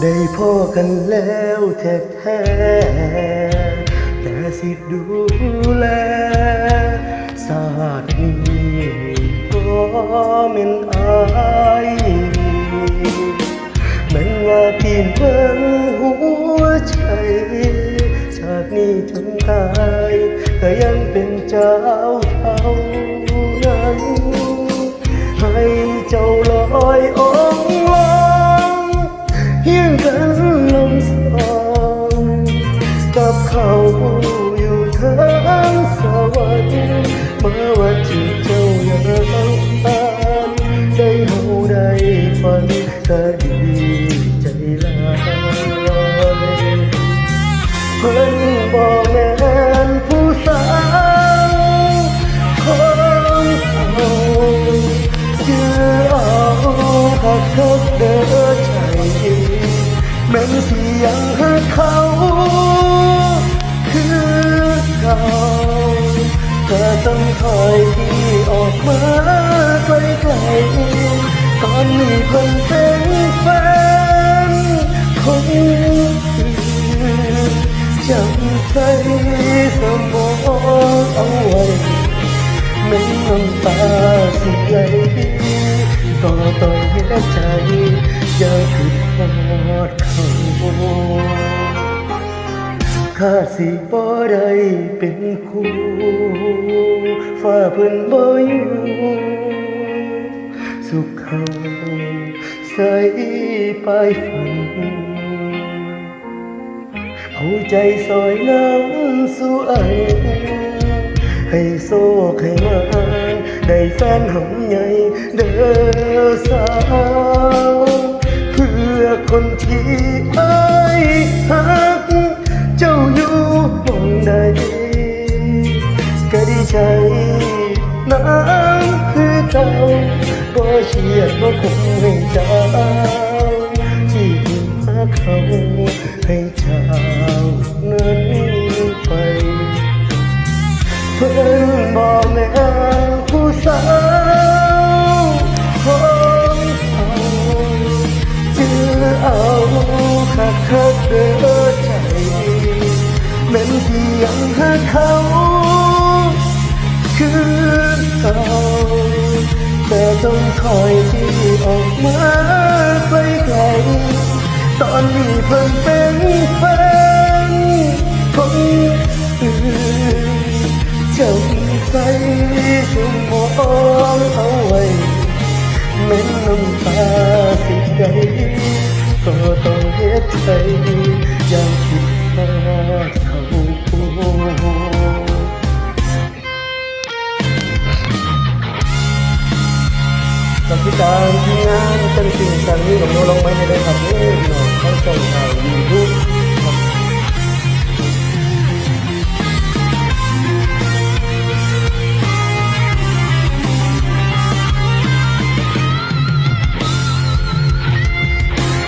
ได้พ่อกันแล้วแท้แท้แต่สิดูแลศาสตร์นี้ก็เม็นอายแม้นว่าพี่เพิ่นหัวใจชาตินี้จนตายก็ยังเป็นเจ้าทา กับเขาอยู่ทางสวรรค์เมื่อวันที่เจ้ายังตามได้เฮาได้ฝันก็ดีใจลายเพิ่นบอกแม่นผู้สาวของเขาชื่อเอาคักคักเด้อใจแม่นสิยังหาเขา คือเก่าก็ต้องคอยที่ออกมาไกลๆตอนนี้เพิ่นเป็นแฟนคนอื่นจำใจสมองเอาไว้ไม่น้ำตาสิไหลก็ต้องเสียใจอย่าคิดทอดเขา ข้าสิบ่ได้เป็นคู่ฝ้าเพิ่นบ่อยู่สุขเขาใส่ไปฝัน เอาใจซอยน้ำสู่ไอให้โซกให้มาได้แฟนหำใหญ่เด้อสาว เพื่อคนที่อา น้ำคือเจ้าบ่เชียดบ่คงให้เจ้าที่ถึงหาเขาให้เจ้านั้นไป เพื่อนบอกแม่ผู้สาวของเขาจือเอาคักคักเด้อใจแม่นที่ยังหาเขา คือเก่าแต่ต้องคอยที่ออกมาไกลตอนนี้เพิ่งเป็นแฟนคนอื่นจำใจสมองเอาไว้แม้นน้ำตาสิใดก็ต้องเฮ็ดใจอย่างคิดทอดเขา กับพิการที่งานเป็นสิ่งสันนี้กับโน้ลงไม้ในได้ครับเอ้ยน้องเขาส่งข่าวยูทูบครับ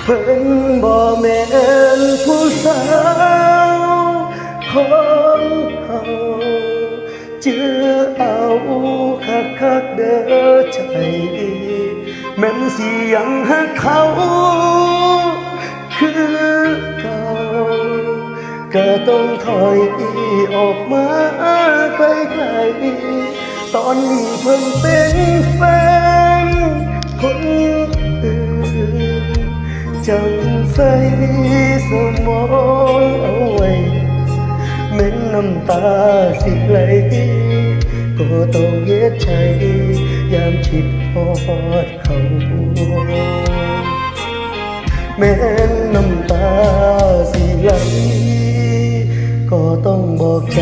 เพิ่นบ่แม่นผู้สาวขอ แม่นสิยังหักเขา คือเก่าก็ต้องถอยออกมาไกลๆตอนนี้เพิ่งเป็นแฟนคนอื่นจำใส่สมองเอาไว้แม้นน้ำตาสิไหลก็ต้องเย็ดใจ ยามคิดทอดเขา แม้นน้ำตาสิไหลก็ต้องบอกใจ